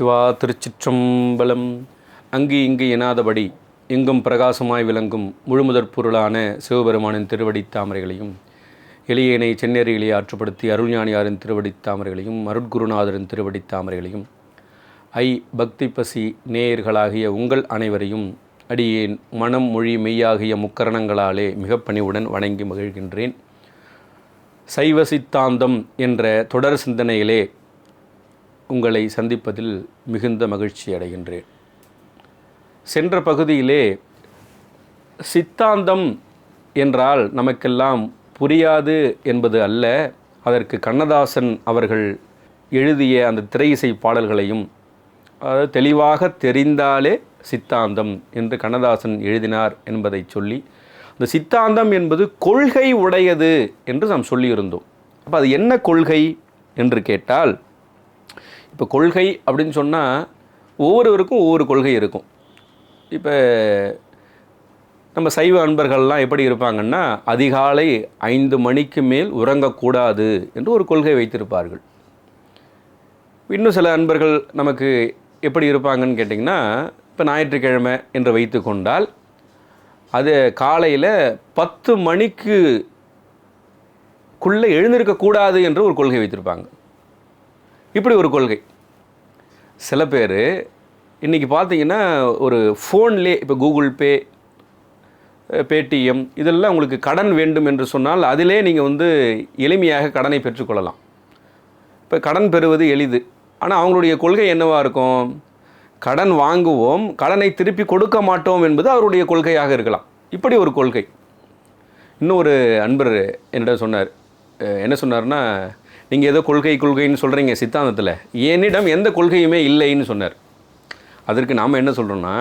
சிவா திருச்சிற்றம்பலம் அங்கு இங்கு எனாதபடி எங்கும் பிரகாசமாய் விளங்கும் முழுமுதற் பொருளான சிவபெருமானின் திருவடி தாமரைகளையும் எளியனை செந்நெறிகளை ஆற்றுப்படுத்தி அருள்ஞானியாரின் திருவடி தாமரைகளையும் அருட்குருநாதரின் திருவடி தாமரைகளையும் ஐ பக்தி பசி நேயர்களாகிய உங்கள் அனைவரையும் அடியேன் மனம் மொழி மெய்யாகிய முக்கரணங்களாலே மிக பணிவுடன் வணங்கி மகிழ்கின்றேன். சைவ சித்தாந்தம் என்ற தொடர் சிந்தனையிலே உங்களை சந்திப்பதில் மிகுந்த மகிழ்ச்சி அடைகின்றேன். சென்ற பகுதியிலே சித்தாந்தம் என்றால் நமக்கெல்லாம் புரியாது என்பது அல்ல. அதற்கு கண்ணதாசன் அவர்கள் எழுதிய அந்த திரை இசை பாடல்களையும் அதாவது தெளிவாக தெரிந்தாலே சித்தாந்தம் என்று கண்ணதாசன் எழுதினார் என்பதை சொல்லி அந்த சித்தாந்தம் என்பது கொள்கை உடையது என்று நாம் சொல்லியிருந்தோம். அப்போ அது என்ன கொள்கை என்று கேட்டால் இப்போ கொள்கை அப்படின்னு சொன்னால் ஒவ்வொருவருக்கும் ஒவ்வொரு கொள்கை இருக்கும். இப்போ நம்ம சைவ அன்பர்கள்லாம் எப்படி இருப்பாங்கன்னா அதிகாலை ஐந்து மணிக்கு மேல் உறங்கக்கூடாது என்று ஒரு கொள்கை வைத்திருப்பார்கள். இன்னும் சில அன்பர்கள் நமக்கு எப்படி இருப்பாங்கன்னு கேட்டிங்கன்னா இப்போ ஞாயிற்றுக்கிழமை என்று வைத்து கொண்டால் அது காலையில் பத்து மணிக்கு குள்ளே எழுந்திருக்கக்கூடாது என்று ஒரு கொள்கை வைத்திருப்பாங்க. இப்படி ஒரு கொள்கை. சில பேர் இன்றைக்கி பார்த்தீங்கன்னா ஒரு ஃபோன்லே இப்போ கூகுள் பே பேடிஎம் இதெல்லாம் உங்களுக்கு கடன் வேண்டும் என்று சொன்னால் அதிலே நீங்கள் வந்து எளிமையாக கடனை பெற்றுக்கொள்ளலாம் இப்போ கடன் பெறுவது எளிது. ஆனால் அவங்களுடைய கொள்கை என்னவாக இருக்கும்? கடன் வாங்குவோம் கடனை திருப்பி கொடுக்க மாட்டோம் என்பது அவருடைய கொள்கையாக இருக்கலாம். இப்படி ஒரு கொள்கை. இன்னொரு அன்பர் என்னிடம் சொன்னார். என்ன சொன்னார்னா நீங்கள் ஏதோ கொள்கை கொள்கைன்னு சொல்கிறீங்க சித்தாந்தத்தில். என்னிடம் எந்த கொள்கையுமே இல்லைன்னு சொன்னார். அதற்கு நாம் என்ன சொல்கிறோம்னா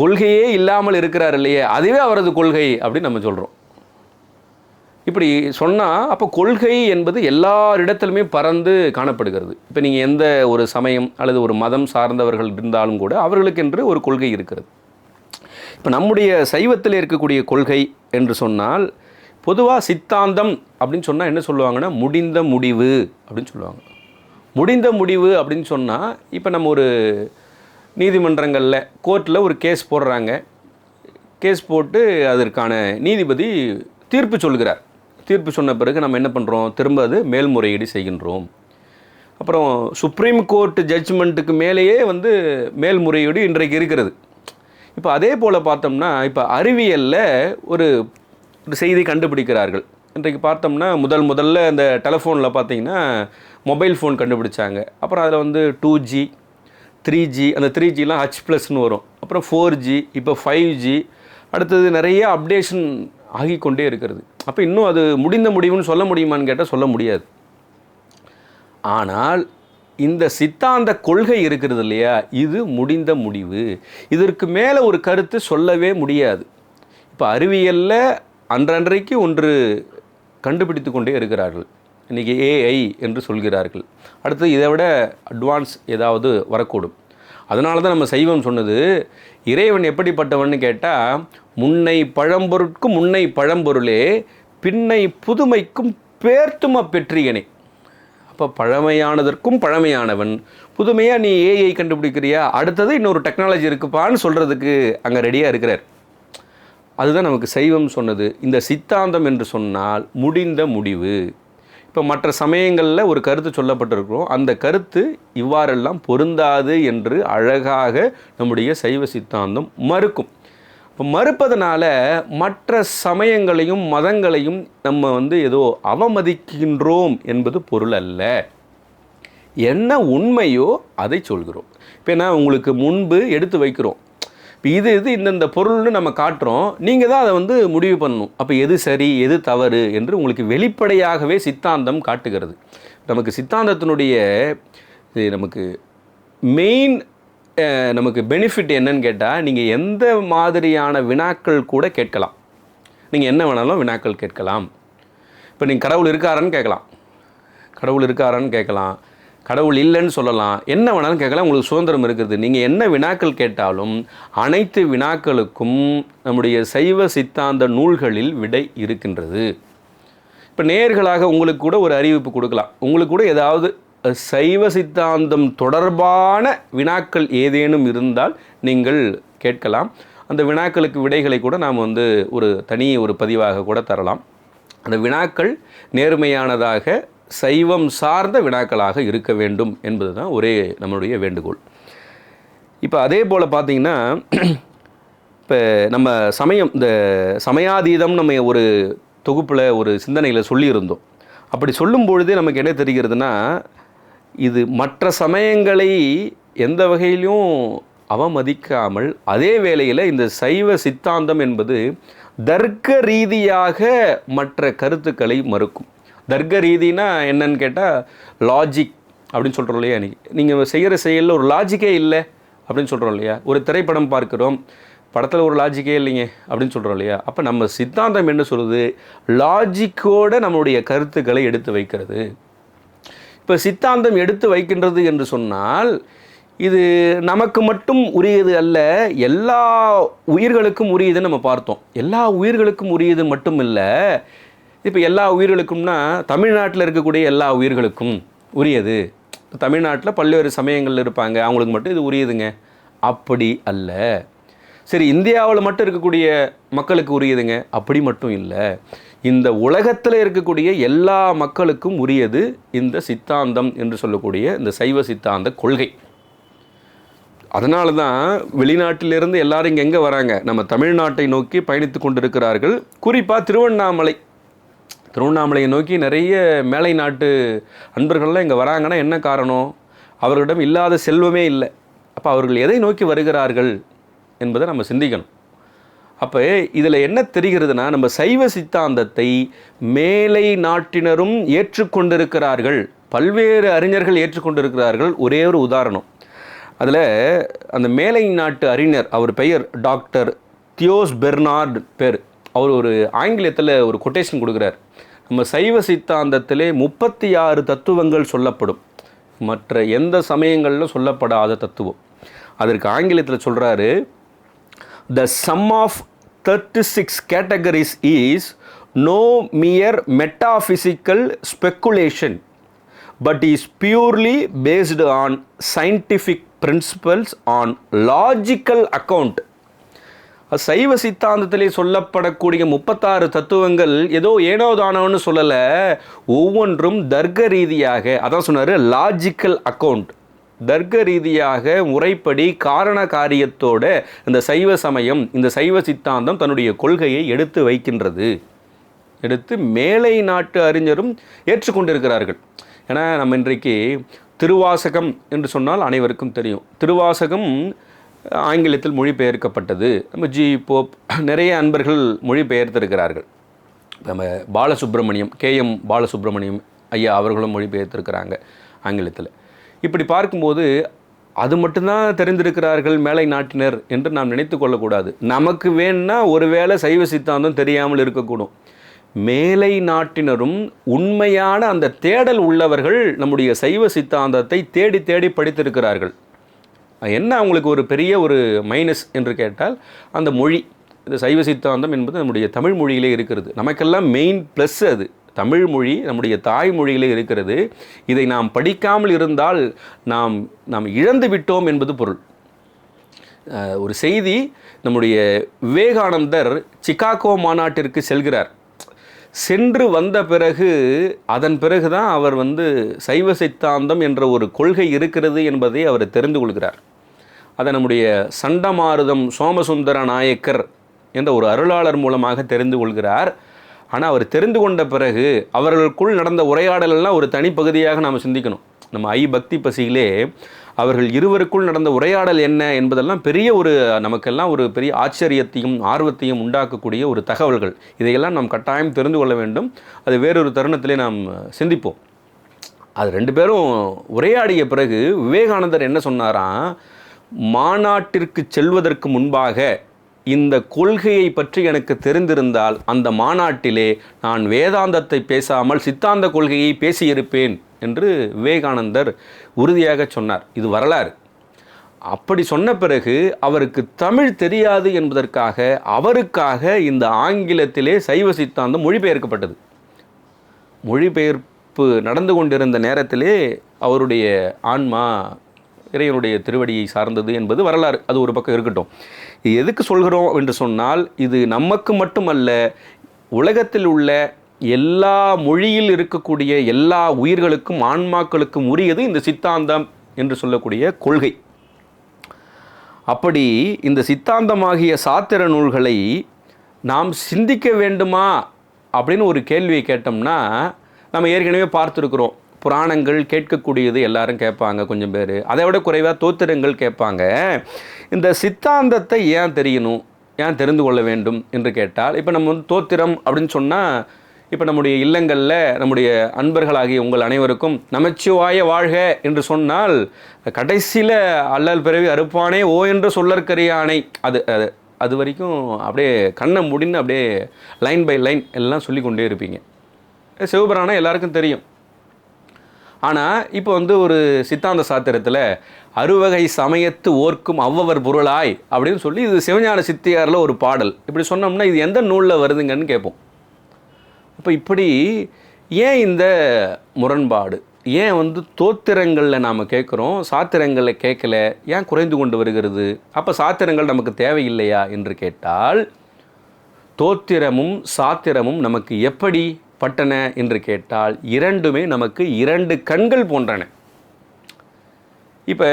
கொள்கையே இல்லாமல் இருக்கிறார் இல்லையே அதுவே அவரது கொள்கை அப்படின்னு நம்ம சொல்கிறோம் இப்படி சொன்னால் அப்போ கொள்கை என்பது எல்லாரிடத்திலுமே பறந்து காணப்படுகிறது. இப்போ நீங்கள் எந்த ஒரு சமயம் அல்லது ஒரு மதம் சார்ந்தவர்கள் இருந்தாலும் கூட அவர்களுக்கென்று ஒரு கொள்கை இருக்கிறது. இப்போ நம்முடைய சைவத்தில் இருக்கக்கூடிய கொள்கை என்று சொன்னால் பொதுவாக சித்தாந்தம் அப்படின்னு சொன்னால் என்ன சொல்லுவாங்கன்னா முடிந்த முடிவு அப்படின்னு சொல்லுவாங்க. முடிந்த முடிவு அப்படின்னு சொன்னால் இப்போ நம்ம ஒரு நீதிமன்றங்களில் கோர்ட்டில் ஒரு கேஸ் போடுறாங்க. கேஸ் போட்டு அதற்கான நீதிபதி தீர்ப்பு சொல்கிறார் தீர்ப்பு சொன்ன பிறகு நம்ம என்ன பண்ணுறோம் திரும்ப அது மேல்முறையீடு செய்கின்றோம். அப்புறம் சுப்ரீம் கோர்ட் ஜட்ஜ்மெண்ட்டுக்கு மேலேயே வந்து மேல்முறையீடு இன்றைக்கு இருக்கிறது. இப்போ அதே போல் பார்த்தோம்னா இப்போ அறிவியலில் ஒரு ஒரு செய்தி கண்டுபிடிக்கிறார்கள். இன்றைக்கு பார்த்தோம்னா முதல் முதல்ல இந்த டெலஃபோனில் பார்த்தீங்கன்னா மொபைல் ஃபோன் கண்டுபிடிச்சாங்க. அப்புறம் அதில் வந்து டூ ஜி த்ரீ ஜி அந்த த்ரீ ஜிலாம் ஹச் ப்ளஸ்னு வரும். அப்புறம் ஃபோர் ஜி இப்போ ஃபைவ் ஜி அடுத்தது நிறைய அப்டேஷன் ஆகிக்கொண்டே இருக்கிறது. அப்போ இன்னும் அது முடிந்த முடிவுன்னு சொல்ல முடியுமான்னு கேட்டால் சொல்ல முடியாது. ஆனால் இந்த சித்தாந்த கொள்கை இருக்கிறது இல்லையா? இது முடிந்த முடிவு. இதற்கு மேலே ஒரு கருத்து சொல்லவே முடியாது. இப்போ அறிவியலில் அன்றன்றைக்கு ஒன்று கண்டுபிடித்து கொண்டே இருக்கிறார்கள். இன்றைக்கி ஏஐ என்று சொல்கிறார்கள். அடுத்து இதை விட அட்வான்ஸ் ஏதாவது வரக்கூடும். அதனால தான் நம்ம சைவம் சொன்னது இறைவன் எப்படிப்பட்டவன்னு கேட்டால் முன்னை பழம்பொருட்கும் முன்னை பழம்பொருளே பின்னை புதுமைக்கும் பேர்த்தும பெற்றியனே. அப்போ பழமையானதற்கும் பழமையானவன். புதுமையாக நீ ஏஐ கண்டுபிடிக்கிறியா? அடுத்தது இன்னொரு டெக்னாலஜி இருக்குப்பான்னு சொல்கிறதுக்கு அங்கே ரெடியாக இருக்கிறார். அதுதான் நமக்கு சைவம் சொன்னது. இந்த சித்தாந்தம் என்று சொன்னால் முடிந்த முடிவு. இப்போ மற்ற சமயங்களில் ஒரு கருத்து சொல்லப்பட்டிருக்கிறோம். அந்த கருத்து இவ்வாறெல்லாம் பொருந்தாது என்று அழகாக நம்முடைய சைவ சித்தாந்தம் மறுக்கும். இப்போ மறுப்பதனால மற்ற சமயங்களையும் மதங்களையும் நம்ம வந்து ஏதோ அவமதிக்கின்றோம் என்பது பொருள் அல்ல. என்ன உண்மையோ அதை சொல்கிறோம். இப்போ நான் உங்களுக்கு முன்பு எடுத்து வைக்கிறோம். இப்போ இது இது இந்தந்த பொருள்னு நம்ம காட்டுறோம். நீங்கள் தான் அதை வந்து முடிவு பண்ணணும். அப்போ எது சரி எது தவறு என்று உங்களுக்கு வெளிப்படையாகவே சித்தாந்தம் காட்டுகிறது. நமக்கு சித்தாந்தத்தினுடைய இது நமக்கு மெயின் நமக்கு பெனிஃபிட் என்னன்னு கேட்டால் நீங்கள் எந்த மாதிரியான வினாக்கள் கூட கேட்கலாம். நீங்கள் என்ன வேணாலும் வினாக்கள் கேட்கலாம். இப்போ நீங்கள் கடவுள் இருக்காரான்னு கேட்கலாம். கடவுள் இருக்காரான்னு கேட்கலாம். கடவுள் இல்லைன்னு சொல்லலாம். என்ன வேணாலும் கேட்கலாம். உங்களுக்கு சுதந்திரம் இருக்கிறது நீங்கள் என்ன வினாக்கள் கேட்டாலும் அனைத்து வினாக்களுக்கும் நம்முடைய சைவ சித்தாந்த நூல்களில் விடை இருக்கின்றது. இப்போ நேர்களாக உங்களுக்கு கூட ஒரு அறிவிப்பு கொடுக்கலாம். உங்களுக்கு கூட ஏதாவது சைவ சித்தாந்தம் தொடர்பான வினாக்கள் ஏதேனும் இருந்தால் நீங்கள் கேட்கலாம். அந்த வினாக்களுக்கு விடைகளை கூட நாம் வந்து ஒரு தனி ஒரு பதிவாக கூட தரலாம். அந்த வினாக்கள் நேர்மையானதாக சைவம் சார்ந்த வினாக்களாக இருக்க வேண்டும் என்பது தான் ஒரே நம்மளுடைய வேண்டுகோள். இப்போ அதே போல் பார்த்தீங்கன்னா இப்போ நம்ம சமயம் இந்த சமயாதீதம் நம்ம ஒரு தொகுப்பில் ஒரு சிந்தனையில் சொல்லியிருந்தோம். அப்படி சொல்லும் பொழுதே நமக்கு என்ன தெரிகிறதுனா இது மற்ற சமயங்களை எந்த வகையிலும் அவமதிக்காமல் அதே வேளையில் இந்த சைவ சித்தாந்தம் என்பது தர்க்க ரீதியாக மற்ற கருத்துக்களை மறுக்கும். தர்க்க ரீதினா என்னன்னு கேட்டால் லாஜிக் அப்படின்னு சொல்கிறோம் இல்லையா நீ? நீங்கள் செய்கிற செயலில் ஒரு லாஜிக்கே இல்லை அப்படின்னு சொல்கிறோம் இல்லையா? ஒரு திரைப்படம் பார்க்குறோம் படத்தில் ஒரு லாஜிக்கே இல்லைங்க அப்படின்னு சொல்கிறோம் இல்லையா? அப்போ நம்ம சித்தாந்தம் என்ன சொல்கிறது லாஜிக்கோடு நம்மளுடைய கருத்துக்களை எடுத்து வைக்கிறது. இப்போ சித்தாந்தம் எடுத்து வைக்கின்றது என்று சொன்னால் இது நமக்கு மட்டும் உரியது அல்ல எல்லா உயிர்களுக்கும் உரியதுன்னு நம்ம பார்த்தோம். எல்லா உயிர்களுக்கும் உரியது மட்டும் இல்லை இப்போ எல்லா உயிர்களுக்கும்னா தமிழ்நாட்டில் இருக்கக்கூடிய எல்லா உயிர்களுக்கும் உரியது. தமிழ்நாட்டில் பல்வேறு சமயங்கள் இருப்பாங்க. அவங்களுக்கு மட்டும் இது உரியதுங்க. அப்படி அல்ல. சரி இந்தியாவில் மட்டும் இருக்கக்கூடிய மக்களுக்கு உரியதுங்க. அப்படி மட்டும் இல்லை. இந்த உலகத்தில் இருக்கக்கூடிய எல்லா மக்களுக்கும் உரியது இந்த சித்தாந்தம் என்று சொல்லக்கூடிய இந்த சைவ சித்தாந்த கொள்கை. அதனால தான் வெளிநாட்டிலிருந்து எல்லாரும் இங்கே எங்கே வராங்க? நம்ம தமிழ்நாட்டை நோக்கி பயணித்து கொண்டிருக்கிறார்கள். குறிப்பாக திருவண்ணாமலை. திருவண்ணாமலையை நோக்கி நிறைய மேலை நாட்டு அன்பர்கள்லாம் இங்கே வராங்கன்னா என்ன காரணம்? அவர்களிடம் இல்லாத செல்வமே இல்லை. அப்போ அவர்கள் எதை நோக்கி வருகிறார்கள் என்பதை நம்ம சிந்திக்கணும். அப்போ இதில் என்ன தெரிகிறதுனா நம்ம சைவ சித்தாந்தத்தை மேலை நாட்டினரும் ஏற்றுக்கொண்டிருக்கிறார்கள். பல்வேறு அறிஞர்கள் ஏற்றுக்கொண்டிருக்கிறார்கள். ஒரே ஒரு உதாரணம். அதில் அந்த மேலை நாட்டு அறிஞர் அவர் பெயர் டாக்டர் தியோஸ் பெர்னார்ட் பேர். அவர் ஒரு ஆங்கிலத்தில் ஒரு கொட்டேஷன் கொடுக்குறார். நம்ம சைவ சித்தாந்தத்திலே முப்பத்தி ஆறு தத்துவங்கள் சொல்லப்படும். மற்ற எந்த சமயங்களிலும் சொல்லப்படாத தத்துவம். அதற்கு ஆங்கிலத்தில் சொல்கிறாரு the sum of thirty six categories is no mere metaphysical speculation but is purely based on scientific principles on logical account Saiva சித்தாந்தத்திலே சொல்லப்படக்கூடிய முப்பத்தாறு தத்துவங்கள் ஏதோ ஏனோ தானோன்னு சொல்லலை. ஒவ்வொன்றும் தர்க்க ரீதியாக அதான் சொன்னார் லாஜிக்கல் அக்கவுண்ட் தர்க்க ரீதியாக முறைப்படி காரண காரியத்தோட இந்த சைவ சமயம் இந்த சைவ சித்தாந்தம் தன்னுடைய கொள்கையை எடுத்து வைக்கின்றது. எடுத்து மேலை நாட்டு அறிஞரும் ஏற்றுக்கொண்டிருக்கிறார்கள். ஏன்னா நம்ம இன்றைக்கு திருவாசகம் என்று சொன்னால் அனைவருக்கும் தெரியும். திருவாசகம் ஆங்கிலத்தில் மொழிபெயர்க்கப்பட்டது. நம்ம ஜி போப் நிறைய அன்பர்கள் மொழிபெயர்த்திருக்கிறார்கள். நம்ம பாலசுப்ரமணியம் கே எம் பாலசுப்ரமணியம் ஐயா அவர்களும் மொழிபெயர்த்திருக்கிறாங்க ஆங்கிலத்தில். இப்படி பார்க்கும்போது அது மட்டும்தான் தெரிந்திருக்கிறார்கள் மேலை நாட்டினர் என்று நாம் நினைத்து கொள்ளக்கூடாது. நமக்கு வேணும்னா ஒருவேளை சைவ சித்தாந்தம் தெரியாமல் இருக்கக்கூடும். மேலை நாட்டினரும் உண்மையான அந்த தேடல் உள்ளவர்கள் நம்முடைய சைவ சித்தாந்தத்தை தேடி தேடி படித்திருக்கிறார்கள். என்ன அவங்களுக்கு ஒரு பெரிய ஒரு மைனஸ் என்று கேட்டால் அந்த மொழி இந்த சைவ சித்தாந்தம் என்பது நம்முடைய தமிழ் மொழியிலே இருக்கிறது. நமக்கெல்லாம் மெயின் ப்ளஸ் அது. தமிழ் மொழி நம்முடைய தாய்மொழியிலே இருக்கிறது. இதை நாம் படிக்காமல் இருந்தால் நாம் நாம் இழந்து விட்டோம் என்பது பொருள். ஒரு செய்தி நம்முடைய விவேகானந்தர் சிகாகோ மாநாட்டிற்கு செல்கிறார். சென்று வந்த பிறகு அதன் பிறகு தான் அவர் வந்து சைவ சித்தாந்தம் என்ற ஒரு கொள்கை இருக்கிறது என்பதை அவர் தெரிந்து கொள்கிறார். அதை நம்முடைய சண்டமாருதம் சோமசுந்தர நாயக்கர் என்ற ஒரு அருளாளர் மூலமாக தெரிந்து கொள்கிறார். ஆனால் அவர் தெரிந்து கொண்ட பிறகு அவர்களுக்குள் நடந்த உரையாடலெல்லாம் ஒரு தனிப்பகுதியாக நாம் சிந்திக்கணும். நம்ம ஐ பக்தி பசியிலே அவர்கள் இருவருக்குள் நடந்த உரையாடல் என்ன என்பதெல்லாம் பெரிய ஒரு நமக்கெல்லாம் ஒரு பெரிய ஆச்சரியத்தையும் ஆர்வத்தையும் உண்டாக்கக்கூடிய ஒரு தகவல்கள். இதையெல்லாம் நாம் கட்டாயம் தெரிந்து கொள்ள வேண்டும். அது வேறொரு தருணத்திலே நாம் சிந்திப்போம். அது ரெண்டு பேரும் உரையாடிய பிறகு விவேகானந்தர் என்ன சொன்னாராம் மாநாட்டிற்கு செல்வதற்கு முன்பாக இந்த கொள்கையை பற்றி எனக்கு தெரிந்திருந்தால் அந்த மாநாட்டிலே நான் வேதாந்தத்தை பேசாமல் சித்தாந்த கொள்கையை பேசியிருப்பேன் என்று விவேகானந்தர் உறுதியாக சொன்னார். இது வரலாறு. அப்படி சொன்ன பிறகு அவருக்கு தமிழ் தெரியாது என்பதற்காக அவருக்காக இந்த ஆங்கிலத்திலே சைவ சித்தாந்தம் மொழிபெயர்க்கப்பட்டது. மொழிபெயர்ப்பு நடந்து கொண்டிருந்த நேரத்திலே அவருடைய ஆன்மா இறைவனுடைய திருவடியை சார்ந்தது என்பது வரலாறு. அது ஒரு பக்கம் இருக்கட்டும். எதுக்கு சொல்கிறோம் என்று சொன்னால் இது நமக்கு மட்டுமல்ல உலகத்தில் உள்ள எல்லா மொழியில் இருக்கக்கூடிய எல்லா உயிர்களுக்கும் ஆன்மாக்களுக்கும் உரியது இந்த சித்தாந்தம் என்று சொல்லக்கூடிய கொள்கை. அப்படி இந்த சித்தாந்தமாகிய சாத்திர நூல்களை நாம் சிந்திக்க வேண்டுமா அப்படின்னு ஒரு கேள்வியை கேட்டோம்னா நம்ம ஏற்கனவே பார்த்துருக்குறோம். புராணங்கள் கேட்கக்கூடியது எல்லாரும் கேட்பாங்க கொஞ்சம் பேர். அதை விட குறைவாக தோத்திரங்கள் கேட்பாங்க. இந்த சித்தாந்தத்தை ஏன் தெரியணும்? ஏன் தெரிந்து கொள்ள வேண்டும் என்று கேட்டால் இப்போ நம்ம வந்து தோத்திரம் அப்படின்னு சொன்னால் இப்போ நம்முடைய இல்லங்களில் நம்முடைய அன்பர்களாகிய உங்கள் அனைவருக்கும் நமச்சிவாய வாழ்க என்று சொன்னால் கடைசியில் அல்லல் பிறவி அறுப்பானே ஓ என்று சொல்லற்கரியானை அது அது அது வரைக்கும் அப்படியே கண்ணை முடின்னு அப்படியே லைன் பை லைன் எல்லாம் சொல்லி கொண்டே இருப்பீங்க. சிவபுராணம் எல்லாருக்கும் தெரியும். ஆனால் இப்போ வந்து ஒரு சித்தாந்த சாத்திரத்தில் அறுவகை சமயத்து ஓர்க்கும் அவ்வவர் பொருளாய் அப்படின்னு சொல்லி இது சிவஞான சித்தியாரில் ஒரு பாடல். இப்படி சொன்னோம்னா இது எந்த நூலில் வருதுங்கன்னு கேட்போம். அப்போ இப்படி ஏன் இந்த முரண்பாடு? ஏன் வந்து தோத்திரங்களில் நாம் கேட்குறோம் சாத்திரங்களில் கேட்கல ஏன் குறைந்து கொண்டு வருகிறது? அப்போ சாத்திரங்கள் நமக்கு தேவையில்லையா என்று கேட்டால் தோத்திரமும் சாத்திரமும் நமக்கு எப்படி பட்டன என்று கேட்டால் இரண்டுமே நமக்கு இரண்டு கண்கள் போன்றன. இப்போ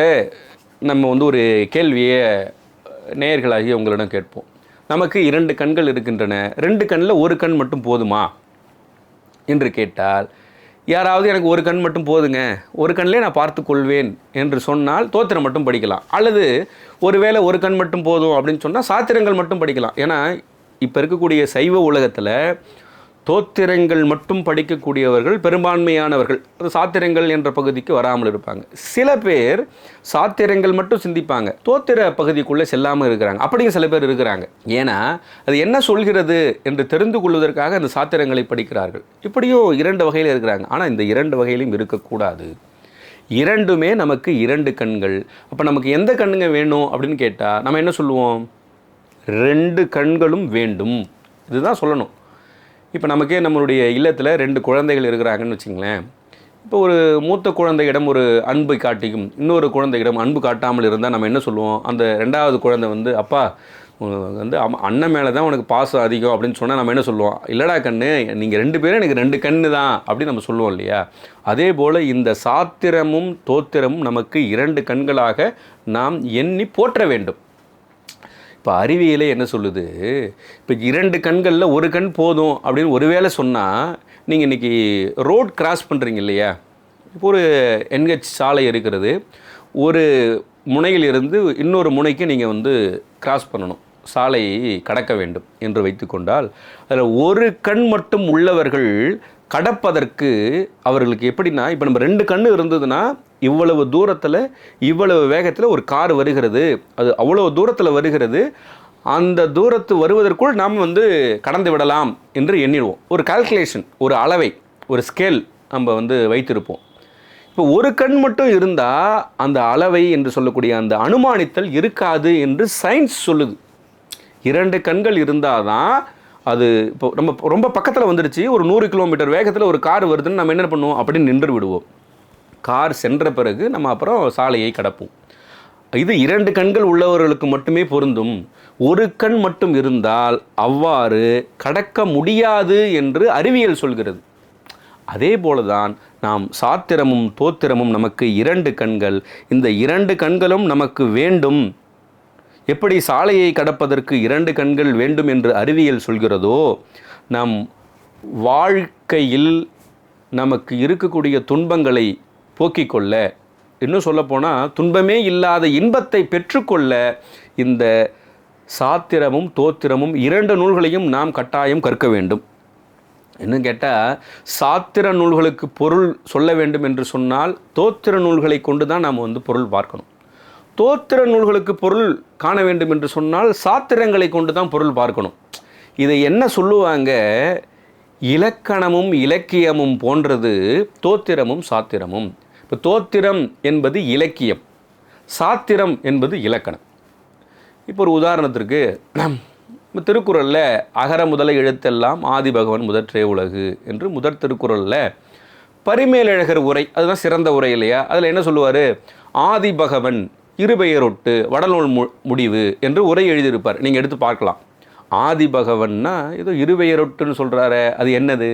நம்ம வந்து ஒரு கேள்வியை நேயர்களாகி உங்களிடம் கேட்போம். நமக்கு இரண்டு கண்கள் இருக்கின்றன ரெண்டு கண்ணில் ஒரு கண் மட்டும் போதுமா? என்று கேட்டால் யாராவது எனக்கு ஒரு கண் மட்டும் போதுங்க ஒரு கண்ணிலே நான் பார்த்து கொள்வேன் என்று சொன்னால் தோத்திரம் மட்டும் படிக்கலாம். அல்லது ஒருவேளை ஒரு கண் மட்டும் போதும் அப்படின்னு சொன்னால் சாத்திரங்கள் மட்டும் படிக்கலாம். ஏன்னா இப்போ இருக்கக்கூடிய சைவ உலகத்தில் தோத்திரங்கள் மட்டும் படிக்கக்கூடியவர்கள் பெரும்பான்மையானவர்கள். அது சாத்திரங்கள் என்ற பகுதிக்கு வராமல் இருப்பாங்க. சில பேர் சாத்திரங்கள் மட்டும் சிந்திப்பாங்க. தோத்திர பகுதிக்குள்ளே செல்லாமல் இருக்கிறாங்க. அப்படியும் சில பேர் இருக்கிறாங்க. ஏன்னா அது என்ன சொல்கிறது என்று தெரிந்து கொள்வதற்காக அந்த சாத்திரங்களை படிக்கிறார்கள். இப்படியும் இரண்டு வகையில் இருக்கிறாங்க. ஆனால் இந்த இரண்டு வகையிலும் இருக்கக்கூடாது. இரண்டுமே நமக்கு இரண்டு கண்கள். அப்போ நமக்கு எந்த கண்ணுங்க வேணும் அப்படின்னு கேட்டால் நம்ம என்ன சொல்லுவோம்? ரெண்டு கண்களும் வேண்டும். இதுதான் சொல்லணும். இப்போ நமக்கே நம்மளுடைய இல்லத்தில் ரெண்டு குழந்தைகள் இருக்கிறாங்கன்னு வச்சுங்களேன். இப்போ ஒரு மூத்த குழந்தையிடம் ஒரு அன்பு காட்டியும் இன்னொரு குழந்தையிடம் அன்பு காட்டாமல் இருந்தால் நம்ம என்ன சொல்லுவோம்? அந்த ரெண்டாவது குழந்தை வந்து அப்பா வந்து அண்ணன் மேலே தான் உனக்கு பாசம் அதிகம் அப்படின்னு சொன்னால் நம்ம என்ன சொல்லுவோம்? இல்லடா கண்ணு நீங்கள் ரெண்டு பேரும் எனக்கு ரெண்டு கண்ணு தான் அப்படின்னு நம்ம சொல்லுவோம் இல்லையா? அதே போல் இந்த சாத்திரமும் தோத்திரமும் நமக்கு இரண்டு கண்களாக நாம் எண்ணி போற்ற வேண்டும். இப்போ அறிவியலே என்ன சொல்லுது? இப்போ இரண்டு கண்களில் ஒரு கண் போதும் அப்படின்னு ஒருவேளை சொன்னால் நீங்கள் இன்றைக்கி ரோட் கிராஸ் பண்ணுறீங்க இல்லையா? இப்போ ஒரு என்ஹெச் சாலை இருக்கிறது. ஒரு முனையிலிருந்து இன்னொரு முனைக்கு நீங்கள் வந்து கிராஸ் பண்ணணும். சாலையை கடக்க வேண்டும் என்று வைத்துக்கொண்டால் அதில் ஒரு கண் மட்டும் உள்ளவர்கள் கடப்பதற்கு அவர்களுக்கு எப்படின்னா இப்போ நம்ம ரெண்டு கண் இருந்ததுன்னா இவ்வளவு தூரத்தில் இவ்வளவு வேகத்தில் ஒரு கார் வருகிறது. அது அவ்வளவு தூரத்தில் வருகிறது. அந்த தூரத்து வருவதற்குள் நாம் வந்து கடந்து விடலாம் என்று எண்ணிடுவோம். ஒரு கால்குலேஷன் ஒரு அளவை ஒரு ஸ்கேல் நம்ம வந்து வைத்திருப்போம். இப்போ ஒரு கண் மட்டும் இருந்தால் அந்த அளவை என்று சொல்லக்கூடிய அந்த அனுமானித்தல் இருக்காது என்று சயின்ஸ் சொல்லுது. இரண்டு கண்கள் இருந்தால் தான் அது இப்போ நம்ம ரொம்ப பக்கத்தில் வந்துடுச்சு ஒரு நூறு கிலோமீட்டர் வேகத்தில் ஒரு கார் வருதுன்னு நம்ம என்ன பண்ணுவோம்? அப்படின்னு நின்று விடுவோம். கார் சென்ற பிறகு நம்ம அப்புறம் சாலையை கடப்போம். இது இரண்டு கண்கள் உள்ளவர்களுக்கு மட்டுமே பொருந்தும். ஒரு கண் மட்டும் இருந்தால் அவ்வாறு கடக்க முடியாது என்று அறிவியல் சொல்கிறது. அதே போலதான் நாம் சாத்திரமும் தோத்திரமும் நமக்கு இரண்டு கண்கள். இந்த இரண்டு கண்களும் நமக்கு வேண்டும். எப்படி சாலையை கடப்பதற்கு இரண்டு கண்கள் வேண்டும் என்று அறிவியல் சொல்கிறதோ நம் வாழ்க்கையில் நமக்கு இருக்கக்கூடிய துன்பங்களை போக்கிக் கொள்ள இன்னும் சொல்லப்போனால் துன்பமே இல்லாத இன்பத்தை பெற்றுக்கொள்ள இந்த சாத்திரமும் தோத்திரமும் இரண்டு நூல்களையும் நாம் கட்டாயம் கற்க வேண்டும். இன்னும் கேட்டால் சாத்திர நூல்களுக்கு பொருள் சொல்ல வேண்டும் என்று சொன்னால் தோத்திர நூல்களை கொண்டு தான் நாம் வந்து பொருள் பார்க்கணும். தோத்திர நூல்களுக்கு பொருள் காண வேண்டும் என்று சொன்னால் சாத்திரங்களை கொண்டு தான் பொருள் பார்க்கணும். இதை என்ன சொல்லுவாங்க? இலக்கணமும் இலக்கியமும் போன்றது தோத்திரமும் சாத்திரமும். இப்போ தோத்திரம் என்பது இலக்கியம் சாத்திரம் என்பது இலக்கணம். இப்போ ஒரு உதாரணத்திற்கு இப்போ திருக்குறளில் அகர முதல எழுத்தெல்லாம் ஆதி பகவன் முதற்றே உலகு என்று முதற் திருக்குறளில் பரிமேலழகர் உரை அதுதான் சிறந்த உரை இல்லையா? அதில் என்ன சொல்லுவார்? ஆதி பகவன் இருபெயரொட்டு வடநூல் மு முடிவு என்று உரை எழுதியிருப்பார். நீங்கள் எடுத்து பார்க்கலாம். ஆதி பகவன்னா ஏதோ இருபெயரொட்டுன்னு சொல்கிறாரே அது என்னது?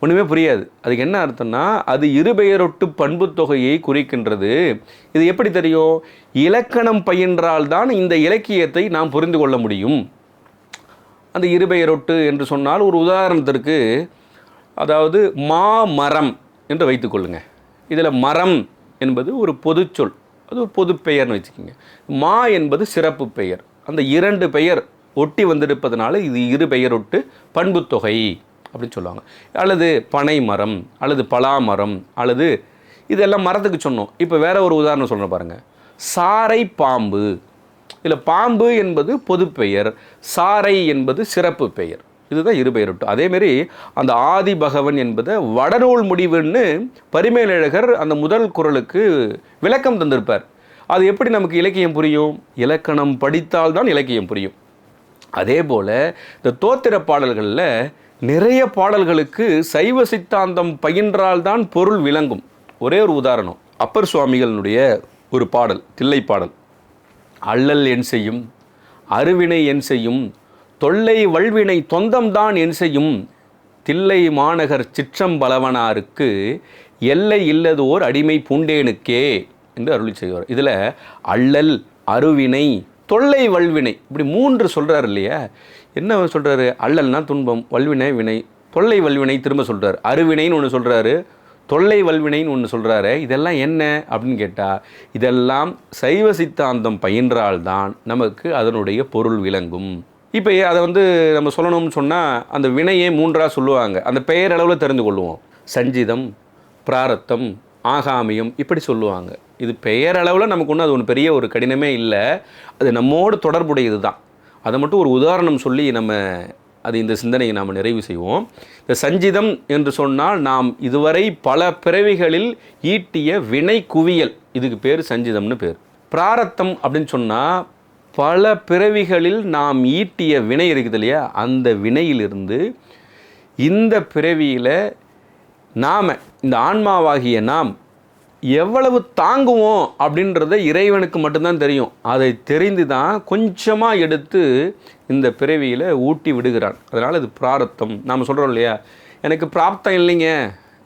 ஒன்றுமே புரியாது. அதுக்கு என்ன அர்த்தம்னா அது இருபெயரொட்டு பண்பு தொகையை குறிக்கின்றது. இது எப்படி தெரியும்? இலக்கணம் பயின்றால்தான் இந்த இலக்கியத்தை நாம் புரிந்து கொள்ள முடியும். அந்த இருபெயரொட்டு என்று சொன்னால் ஒரு உதாரணத்திற்கு அதாவது மா மரம் என்று வைத்துக்கொள்ளுங்க இதில் மரம் என்பது ஒரு பொதுச்சொல் அது ஒரு பொது பெயர்னு வச்சுக்கோங்க. மா என்பது சிறப்பு பெயர். அந்த இரண்டு பெயர் ஒட்டி வந்திருப்பதனால இது இரு பெயரொட்டு பண்புத்தொகை அப்படின்னு சொல்லுவாங்க. அல்லது பனை மரம் அல்லது பலா மரம் அல்லது இதெல்லாம் மரத்துக்கு சொன்னோம். இப்போ வேற ஒரு உதாரணம் சொல்கிறேன் பாருங்கள் சாரை பாம்பு. இதில் பாம்பு என்பது பொதுப்பெயர் சாரை என்பது சிறப்பு பெயர். இதுதான் இருபெயரொட்டு அதேமாரி அந்த ஆதி பகவன் என்பதை வடநூல் முடிவுன்னு பரிமேலழகர் அந்த முதல் குரலுக்கு விளக்கம் தந்திருப்பார். அது எப்படி நமக்கு இலக்கியம் புரியும்? இலக்கணம் படித்தால்தான் இலக்கியம் புரியும். அதே போல் இந்த தோத்திர பாடல்களில் நிறைய பாடல்களுக்கு சைவ சித்தாந்தம் பயின்றால்தான் பொருள் விளங்கும். ஒரே ஒரு உதாரணம். அப்பர் சுவாமிகளினுடைய ஒரு பாடல் தில்லை பாடல். அள்ளல் என் செய்யும் அருவினை என் செய்யும் தொல்லை வல்வினை தொந்தம்தான் என் செய்யும் தில்லை மாநகர் சிற்றம்பலவனாருக்கு எல்லை இல்லதோர் அடிமை பூண்டேனுக்கே என்று அருளி செய்வார். இதில் அள்ளல் அருவினை தொல்லை வல்வினை. இப்படி மூன்று சொல்கிறார் இல்லையா? என்ன சொல்கிறாரு அல்லல்னா துன்பம் வல்வினை வினை. தொல்லை வல்வினை திரும்ப சொல்கிறார் அருவினைன்னு ஒன்று சொல்கிறாரு தொல்லை வல்வினைன்னு ஒன்று சொல்கிறாரு இதெல்லாம் என்ன அப்படின்னு கேட்டால் இதெல்லாம் சைவ சித்தாந்தம் பயின்றால்தான் நமக்கு அதனுடைய பொருள் விளங்கும். இப்போ அதை வந்து நம்ம சொல்லணும்னு சொன்னால் அந்த வினையை மூன்றாக சொல்லுவாங்க. அந்த பெயர் அளவில் தெரிந்து கொள்வோம். சஞ்சிதம் பிராரத்தம் ஆகாமையும் இப்படி சொல்லுவாங்க. இது பெயரளவில் நமக்கு ஒன்றும் அது ஒன்று பெரிய ஒரு கடினமே இல்லை. அது நம்மோடு தொடர்புடையது தான் அதை மட்டும் ஒரு உதாரணம் சொல்லி நம்ம அது இந்த சிந்தனையை நாம் நிறைவு செய்வோம். இந்த சஞ்சிதம் என்று சொன்னால் நாம் இதுவரை பல பிறவிகளில் ஈட்டிய வினை குவியல். இதுக்கு பேர் சஞ்சிதம்னு பேர். பிராரத்தம் அப்படின்னு சொன்னால் பல பிறவிகளில் நாம் ஈட்டிய வினை இருக்குது இல்லையா? அந்த வினையிலிருந்து இந்த பிறவியில் நாம் இந்த ஆன்மாவாகிய நாம் எவ்வளவு தாங்குவோம் அப்படின்றத இறைவனுக்கு மட்டும்தான் தெரியும். அதை தெரிந்து தான் கொஞ்சமாக எடுத்து இந்த பிறவியில் ஊட்டி விடுகிறான். அதனால் இது பிராரத்தம் நாம் சொல்கிறோம் இல்லையா? எனக்கு பிராப்தம் இல்லைங்க.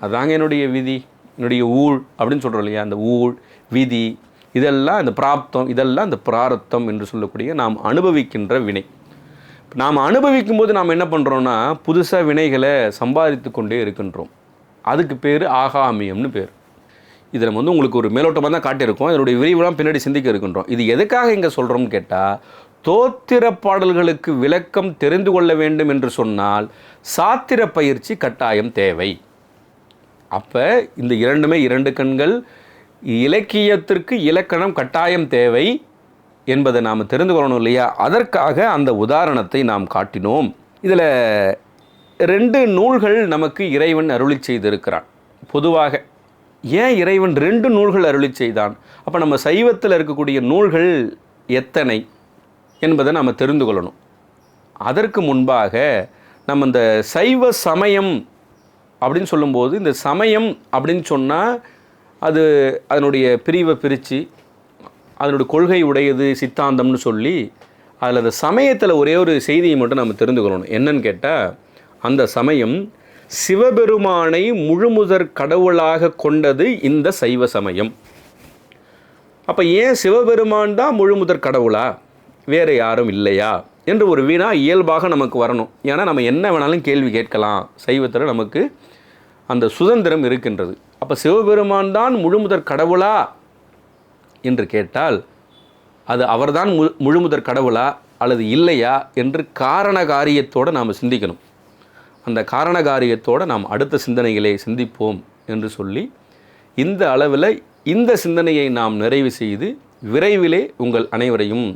அதாங்க என்னுடைய விதி. என்னுடைய ஊழ் அப்படின்னு சொல்கிறோம் இல்லையா? அந்த ஊழ் விதி இதெல்லாம் இந்த பிராப்தம் இதெல்லாம் இந்த பிராரத்தம் என்று சொல்லக்கூடிய நாம் அனுபவிக்கின்ற வினை. நாம் அனுபவிக்கும் போது நாம் என்ன பண்ணுறோன்னா புதுசாக வினைகளை சம்பாதித்து கொண்டே இருக்கின்றோம். அதுக்கு பேர் ஆகாமியம்னு பேர். இதில் வந்து உங்களுக்கு ஒரு மேலோட்டமாக தான் காட்டியிருக்கோம். இதனுடைய விரிவுலாம் பின்னாடி சிந்திக்க இருக்கின்றோம். இது எதுக்காக இங்கே சொல்கிறோம்னு கேட்டால் தோத்திர பாடல்களுக்கு விளக்கம் தெரிந்து கொள்ள வேண்டும் என்று சொன்னால் சாத்திர பயிற்சி கட்டாயம் தேவை. அப்போ இந்த இரண்டுமே இரண்டு கண்கள் இலக்கியத்திற்கு இலக்கணம் கட்டாயம் தேவை என்பதை நாம் தெரிந்து கொள்ளணும் இல்லையா? அதற்காக அந்த உதாரணத்தை நாம் காட்டினோம். இதில் ரெண்டு நூல்கள் நமக்கு இறைவன் அருளி செய்திருக்கிறான். பொதுவாக ஏன் இறைவன் ரெண்டு நூல்கள் அருளி செய்தான்? அப்போ நம்ம சைவத்தில் இருக்கக்கூடிய நூல்கள் எத்தனை என்பதை நாம் தெரிந்து கொள்ளணும். அதற்கு முன்பாக நம்ம இந்த சைவ சமயம் அப்படின்னு சொல்லும்போது இந்த சமயம் அப்படின்னு சொன்னால் அது அதனுடைய பிரிவை பிரித்து அதனுடைய கொள்கை உடையது சித்தாந்தம்னு சொல்லி அதில் அந்த சமயத்தில் ஒரே ஒரு செய்தியை மட்டும் நம்ம தெரிந்து கொள்ளணும். என்னன்னு கேட்டால் அந்த சமயம் சிவபெருமானை முழுமுதற் கடவுளாக கொண்டது இந்த சைவ சமயம். அப்போ ஏன் சிவபெருமான் தான் முழுமுதற் கடவுளா? வேறு யாரும் இல்லையா? என்று ஒரு வீணா இயல்பாக நமக்கு வரணும். ஏன்னா நம்ம என்ன வேணாலும் கேள்வி கேட்கலாம். சைவத்தில் நமக்கு அந்த சுதந்திரம் இருக்கின்றது. அப்போ சிவபெருமான் தான் முழுமுதற் கடவுளா? என்று கேட்டால் அது அவர்தான் மு முழுமுதற் கடவுளா அல்லது இல்லையா? என்று காரண காரியத்தோடு நாம் சிந்திக்கணும். அந்த காரண காரியத்தோடு நாம் அடுத்த சிந்தனைகளை சிந்திப்போம் என்று சொல்லி இந்த அளவில் இந்த சிந்தனையை நாம் நிறைவு செய்து விரைவிலே உங்கள் அனைவரையும்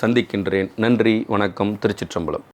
சந்திக்கின்றேன். நன்றி வணக்கம் திருச்சிற்றம்பலம்.